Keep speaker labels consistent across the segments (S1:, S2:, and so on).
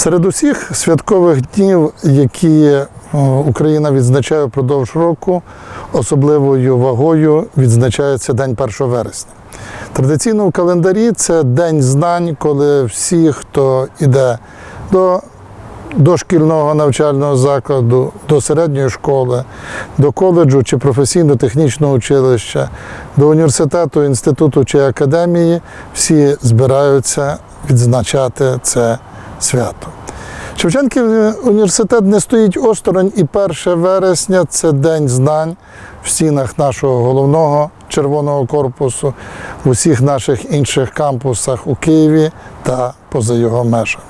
S1: Серед усіх святкових днів, які Україна відзначає впродовж року, особливою вагою відзначається День 1 вересня. Традиційно в календарі це день знань, коли всі, хто йде до дошкільного навчального закладу, до середньої школи, до коледжу чи професійно-технічного училища, до університету, інституту чи академії, всі збираються відзначати це свято. Шевченків університет не стоїть осторонь, і 1 вересня це день знань в стінах нашого головного червоного корпусу, в усіх наших інших кампусах у Києві та поза його межами.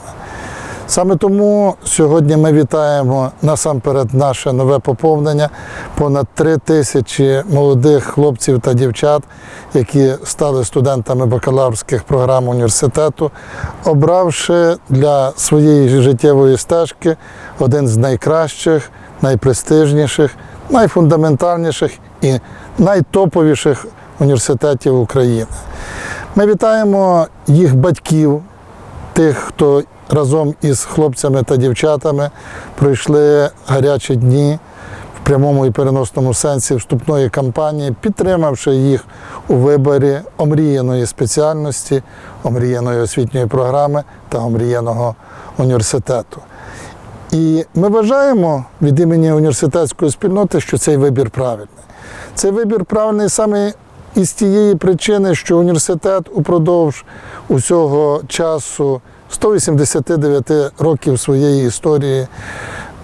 S1: Саме тому сьогодні ми вітаємо насамперед наше нове поповнення, понад три тисячі молодих хлопців та дівчат, які стали студентами бакалаврських програм університету, обравши для своєї життєвої стежки один з найкращих, найпрестижніших, найфундаментальніших і найтоповіших університетів України. Ми вітаємо їх батьків, тих, хто разом із хлопцями та дівчатами пройшли гарячі дні в прямому і переносному сенсі вступної кампанії, підтримавши їх у виборі омріяної спеціальності, омріяної освітньої програми та омріяного університету. І ми вважаємо від імені університетської спільноти, що цей вибір правильний. Цей вибір правильний саме із тієї причини, що університет упродовж усього часу 189 років своєї історії,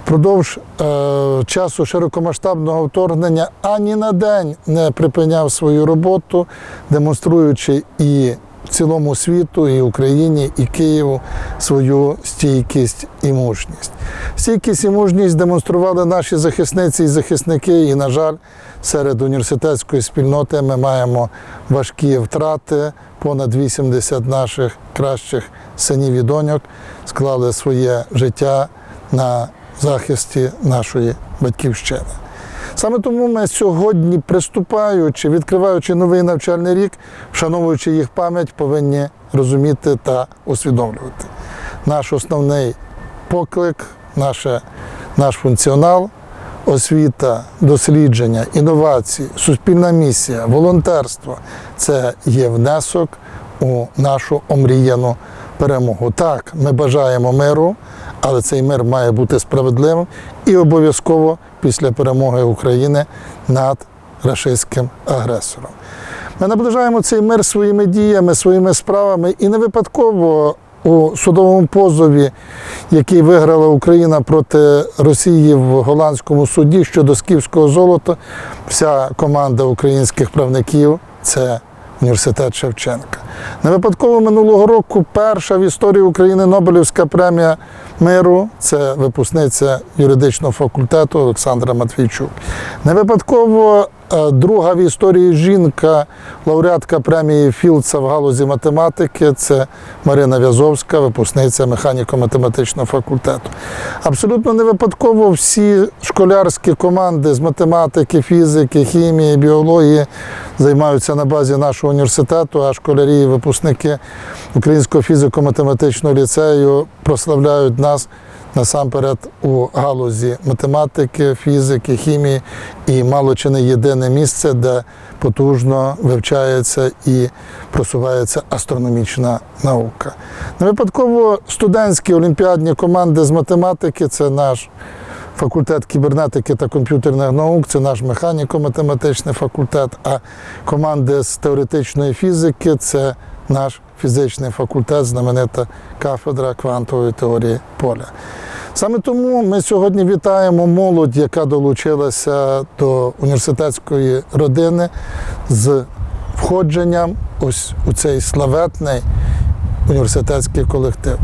S1: впродовж е, часу широкомасштабного вторгнення ані на день не припиняв свою роботу, демонструючи і цілому світу, і Україні, і Києву свою стійкість і мужність. Стійкість і мужність демонстрували наші захисниці і захисники, і, на жаль, серед університетської спільноти ми маємо важкі втрати. Понад 80 наших кращих синів і доньок склали своє життя на захисті нашої батьківщини. Саме тому ми сьогодні, приступаючи, відкриваючи новий навчальний рік, вшановуючи їх пам'ять, повинні розуміти та усвідомлювати. Наш основний поклик, наше, наш функціонал, освіта, дослідження, інновації, суспільна місія, волонтерство це є внесок у нашу омріяну перемогу. Так, ми бажаємо миру, але цей мир має бути справедливим і обов'язково після перемоги України над рашистським агресором. Ми наближаємо цей мир своїми діями, своїми справами і не випадково у судовому позові, який виграла Україна проти Росії в голландському суді щодо скіфського золота, вся команда українських правників це університет Шевченка. Не випадково минулого року перша в історії України Нобелівська премія миру це випускниця юридичного факультету Олександра Матвійчук. Не випадково друга в історії жінка, лауреатка премії Філдса в галузі математики це Марина В'язовська, випускниця механіко-математичного факультету. Абсолютно не випадково всі школярські команди з математики, фізики, хімії, біології займаються на базі нашого університету, а школярі і випускники Українського фізико-математичного ліцею прославляють нас насамперед у галузі математики, фізики, хімії і мало чи не єдине місце, де потужно вивчається і просувається астрономічна наука. Не випадково студентські олімпіадні команди з математики це наш. Факультет кібернетики та комп'ютерних наук це наш механіко-математичний факультет, а команди з теоретичної фізики це наш фізичний факультет, знаменита кафедра квантової теорії поля. Саме тому ми сьогодні вітаємо молодь, яка долучилася до університетської родини з входженням ось у цей славетний університетський колектив.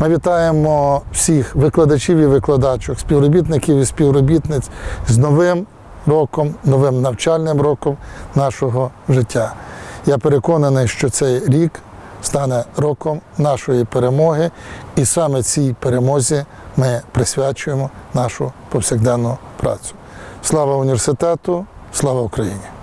S1: Ми вітаємо всіх викладачів і викладачок, співробітників і співробітниць з новим роком, новим навчальним роком нашого життя. Я переконаний, що цей рік стане роком нашої перемоги, і саме цій перемозі ми присвячуємо нашу повсякденну працю. Слава університету, слава Україні!